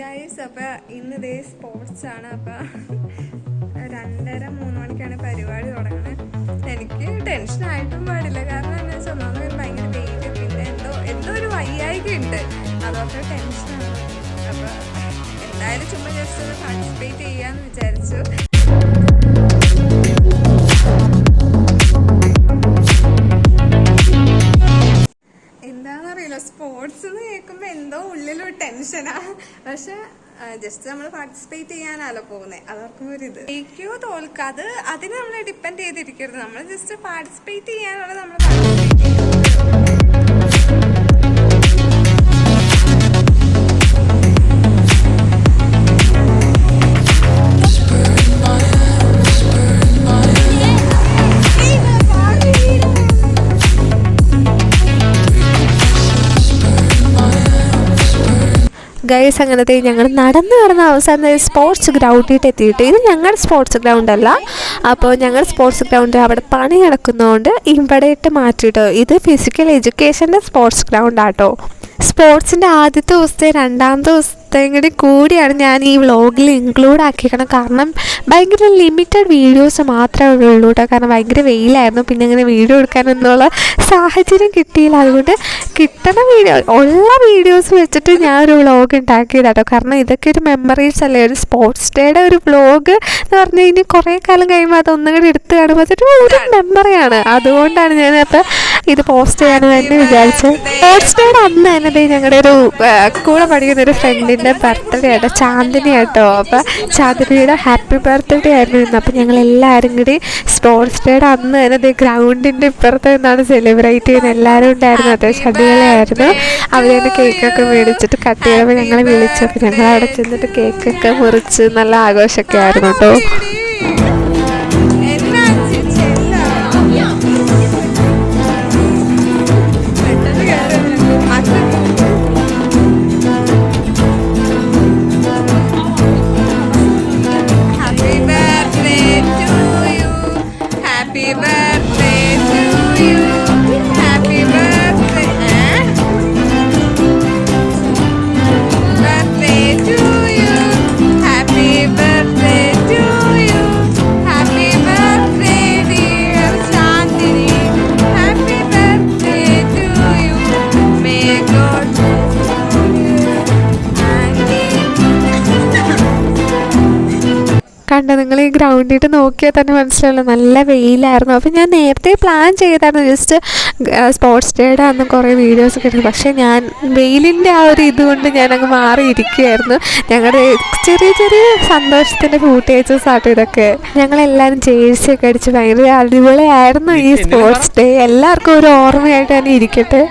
Guys അപ്പോൾ ഇന്ന് ഇതേ സ്പോർട്സ് ആണ്. അപ്പോൾ രണ്ടര മൂന്ന് മണിക്കാണ് പരിപാടി തുടങ്ങുന്നത് എനിക്ക് ടെൻഷൻ ആയിട്ടും പാടില്ല. കാരണം എന്താ വെച്ചാൽ ഒന്നാമത് ഭയങ്കര വെയിറ്റ് പിന്നെ എന്തോ എന്തോ ഒരു വയ്യായിക ഉണ്ട്. അതൊക്കെ ടെൻഷനാണ് അപ്പോൾ എന്തായാലും ചുമ്മാ ജസ്റ്റ് ഒന്ന് പാർട്ടിസിപ്പേറ്റ് ചെയ്യാന്ന് വിചാരിച്ചു സ്പോർട്സ് എന്ന് കേൾക്കുമ്പോൾ എന്തോ ഉള്ളിലൊരു ടെൻഷനാ. പക്ഷെ ജസ്റ്റ് നമ്മൾ പാർട്ടിസിപ്പേറ്റ് ചെയ്യാനല്ലോ പോകുന്നത് അതോർക്കും ഒരു ഇത്. ജയിക്കോ തോൽക്കാത് അത് അതിന് നമ്മൾ ഡിപ്പെൻഡ് ചെയ്തിരിക്കരുത്. നമ്മൾ ജസ്റ്റ് പാർട്ടിസിപ്പേറ്റ് ചെയ്യാനുള്ള നമ്മൾ പാർട്ടിസിപ്പേറ്റ് ചെയ്യുന്നത്. ഗൈസ് അങ്ങനത്തെ ഞങ്ങൾ നടന്ന് നടന്ന അവസാനം സ്പോർട്സ് ഗ്രൗണ്ടിൽ എത്തിയിട്ട്. ഇത് ഞങ്ങളുടെ സ്പോർട്സ് ഗ്രൗണ്ട് അല്ല. അപ്പോൾ ഞങ്ങൾ സ്പോർട്സ് ഗ്രൗണ്ട് അവിടെ പണി നടക്കുന്നതുകൊണ്ട് ഇവിടെ ഇട്ട് മാറ്റിയിട്ടോ. ഇത് ഫിസിക്കൽ എഡ്യൂക്കേഷന്റെ സ്പോർട്സ് ഗ്രൗണ്ട് ആട്ടോ. സ്പോർട്സിന്റെ ആദ്യത്തെ ദിവസത്തെ രണ്ടാമത്തെ ദിവസത്തെ കൂടി കൂടിയാണ് ഞാൻ ഈ വ്ളോഗിൽ ഇൻക്ലൂഡ് ആക്കിയിരിക്കണം കാരണം ഭയങ്കര ലിമിറ്റഡ് വീഡിയോസ് മാത്രമേ ഉള്ളൂ കേട്ടോ കാരണം ഭയങ്കര വെയിലായിരുന്നു. പിന്നെ ഇങ്ങനെ വീഡിയോ എടുക്കാനെന്നുള്ള സാഹചര്യം കിട്ടിയില്ല. അതുകൊണ്ട് കിട്ടുന്ന വീഡിയോ ഉള്ള വീഡിയോസ് വെച്ചിട്ട് ഞാൻ ഒരു വ്ളോഗ് ഉണ്ടാക്കിയതാട്ടോ കാരണം ഇതൊക്കെ ഒരു മെമ്മറീസ് അല്ലേ? ഒരു സ്പോർട്സ് ഡേയുടെ ഒരു വ്ളോഗ് എന്ന് പറഞ്ഞു കഴിഞ്ഞാൽ കുറേ കാലം കഴിയുമ്പോൾ അതൊന്നും കൂടി എടുത്ത് കാണുമ്പോൾ അതൊരു മെമ്മറിയാണ് അതുകൊണ്ടാണ് ഞാൻ അപ്പോൾ ഇത് പോസ്റ്റ് ചെയ്യാൻ തന്നെ വിചാരിച്ച്. സ്പോർട്സ് അന്ന് തന്നെ ഞങ്ങളുടെ ഒരു കൂടെ പഠിക്കുന്ന ഒരു ഫ്രണ്ടിന്റെ ബർത്ത്ഡേ ആട്ടോ. ചാന്ദിനി ആട്ടോ. അപ്പോൾ ചാന്ദിനിയുടെ ഹാപ്പി ബർത്ത്ഡേ ആയിരുന്നു ഇന്ന്. അപ്പോൾ ഞങ്ങൾ എല്ലാവരും കൂടി സ്പോർട്സ് ഡേയുടെ അന്ന് തന്നെ ഗ്രൗണ്ടിന്റെ ഇപ്പുറത്ത് നിന്നാണ് സെലിബ്രേറ്റ് ചെയ്യുന്നത്. എല്ലാവരും ഉണ്ടായിരുന്നു. അത്യാവശ്യം അടിപൊളിയായിരുന്നു. അവർ തന്നെ കേക്കൊക്കെ മേടിച്ചിട്ട് കട്ട് ചെയ്തപ്പോൾ ഞങ്ങളെ വിളിച്ചപ്പോൾ ഞങ്ങൾ അവിടെ ചെന്നിട്ട് കേക്കൊക്കെ മുറിച്ച് നല്ല ആഘോഷമൊക്കെ ആയിരുന്നു കേട്ടോ കണ്ട? നിങ്ങൾ ഈ ഗ്രൗണ്ടിട്ട് നോക്കിയാൽ തന്നെ മനസ്സിലായല്ലോ നല്ല വെയിലായിരുന്നു. അപ്പോൾ ഞാൻ നേരത്തെ പ്ലാൻ ചെയ്തായിരുന്നു. ജസ്റ്റ് സ്പോർട്സ് ഡേയുടെ അന്ന് കുറേ വീഡിയോസ് ഒക്കെ എടുത്തു പക്ഷേ ഞാൻ വെയിലിന്റെ ആ ഒരു ഇതുകൊണ്ട് ഞാനങ്ങ് അങ്ങ് മാറിയിരിക്കുകയായിരുന്നു. ഞങ്ങളുടെ ചെറിയ ചെറിയ സന്തോഷത്തിന്റെ ഫൂട്ടേജസ് ആട്ടോ ഇതൊക്കെ. ഞങ്ങളെല്ലാവരും ജേഴ്സി ഒക്കെ അടിച്ച് ഭയങ്കര അടിപൊളിയായിരുന്നു ഈ സ്പോർട്സ് ഡേ എല്ലാവർക്കും ഒരു ഓർമ്മയായിട്ട് തന്നെ ഇരിക്കട്ടെ.